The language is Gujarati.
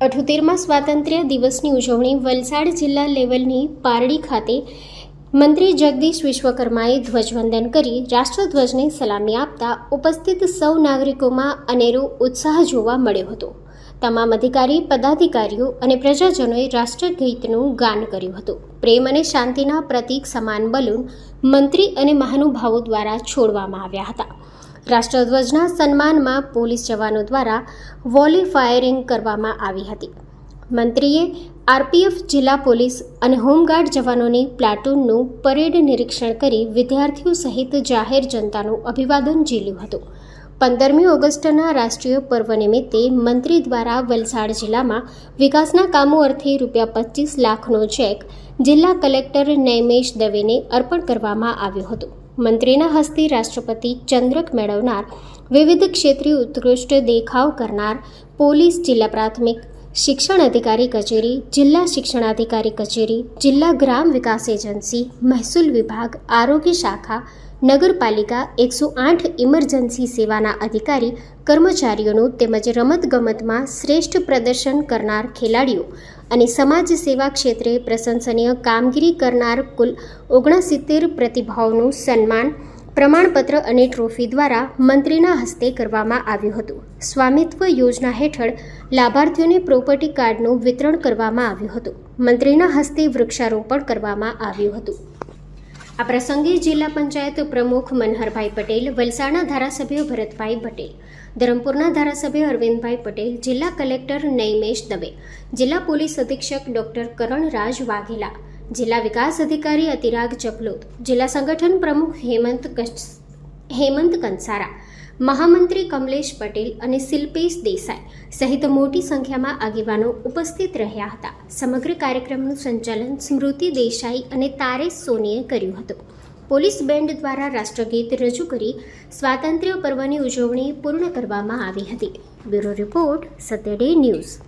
અઠોતેરમાં સ્વાતંત્ર્ય દિવસની ઉજવણી વલસાડ જિલ્લા લેવલની પારડી ખાતે મંત્રી જગદીશ વિશ્વકર્માએ ધ્વજવંદન કરી. રાષ્ટ્રધ્વજને સલામી આપતા ઉપસ્થિત સૌ નાગરિકોમાં અનેરો ઉત્સાહ જોવા મળ્યો હતો. તમામ અધિકારી, પદાધિકારીઓ અને પ્રજાજનોએ રાષ્ટ્રગીતનું ગાન કર્યું હતું. પ્રેમ અને શાંતિના પ્રતીક સમાન બલૂન મંત્રી અને મહાનુભાવો દ્વારા છોડવામાં આવ્યા હતા. રાષ્ટ્રધ્વજના સન્માનમાં પોલીસ જવાનો દ્વારા વોલી ફાયરિંગ કરવામાં આવી હતી. મંત્રીએ આરપીએફ, જિલ્લા પોલીસ અને હોમગાર્ડ જવાનોની પ્લાટૂનનું પરેડ નિરીક્ષણ કરી વિદ્યાર્થીઓ સહિત જાહેર જનતાનું અભિવાદન ઝીલ્યું હતું. પંદરમી ઓગસ્ટના રાષ્ટ્રીય પર્વ નિમિત્તે મંત્રી દ્વારા વલસાડ જિલ્લામાં વિકાસના કામો અર્થે રૂપિયા પચીસ લાખનો ચેક જિલ્લા કલેક્ટર નૈમેશ દવેને અર્પણ કરવામાં આવ્યો હતો. મંત્રીના હસ્તે રાષ્ટ્રપતિ ચંદ્રક મેળવનાર વિવિધ ક્ષેત્રીય ઉત્કૃષ્ટ દેખાવ કરનાર પોલીસ જિલ્લા પ્રાથમિક શિક્ષણ અધિકારી કચેરી, જિલ્લા શિક્ષણાધિકારી કચેરી, જિલ્લા ગ્રામ વિકાસ એજન્સી, મહેસૂલ વિભાગ, આરોગ્ય શાખા, નગરપાલિકા એકસો આઠ ઇમરજન્સી સેવાના અધિકારી, કર્મચારીઓનું તેમજ રમતગમતમાં શ્રેષ્ઠ પ્રદર્શન કરનાર ખેલાડીઓ અને સમાજ સેવા ક્ષેત્રે પ્રશંસનીય કામગીરી કરનાર કુલ ઓગણસિત્તેર પ્રતિભાવોનું સન્માન પ્રમાણપત્ર અને ટ્રોફી દ્વારા મંત્રીના હસ્તે કરવામાં આવ્યું હતું. સ્વામિત્વ યોજના હેઠળ લાભાર્થીઓને પ્રોપર્ટી કાર્ડનું વિતરણ કરવામાં આવ્યું હતું. મંત્રીના હસ્તે વૃક્ષારોપણ કરવામાં આવ્યું હતું. આ પ્રસંગે જિલ્લા પંચાયત પ્રમુખ મનહરભાઈ પટેલ, વલસાડના ધારાસભ્ય ભરતભાઈ પટેલ, ધરમપુરના ધારાસભ્ય અરવિંદભાઈ પટેલ, જિલ્લા કલેક્ટર નૈમેશ દવે, જિલ્લા પોલીસ અધિક્ષક ડોક્ટર કરણરાજ વાઘેલા જિલ્લા વિકાસ અધિકારી અતિરાગ ચપલોત, જિલ્લા સંગઠન પ્રમુખ હેમંત હેમંત કંસારા, મહામંત્રી કમલેશ પટેલ અને શિલ્પેશ દેસાઈ સહિત મોટી સંખ્યામાં આગેવાનો ઉપસ્થિત રહ્યા હતા. સમગ્ર કાર્યક્રમનું સંચાલન સ્મૃતિ દેસાઈ અને તારેશ સોનીએ કર્યું હતું. પોલીસ બેન્ડ દ્વારા રાષ્ટ્રગીત રજૂ કરી સ્વાતંત્ર્ય પર્વની ઉજવણી પૂર્ણ કરવામાં આવી હતી. Bureau report, Satyaday news.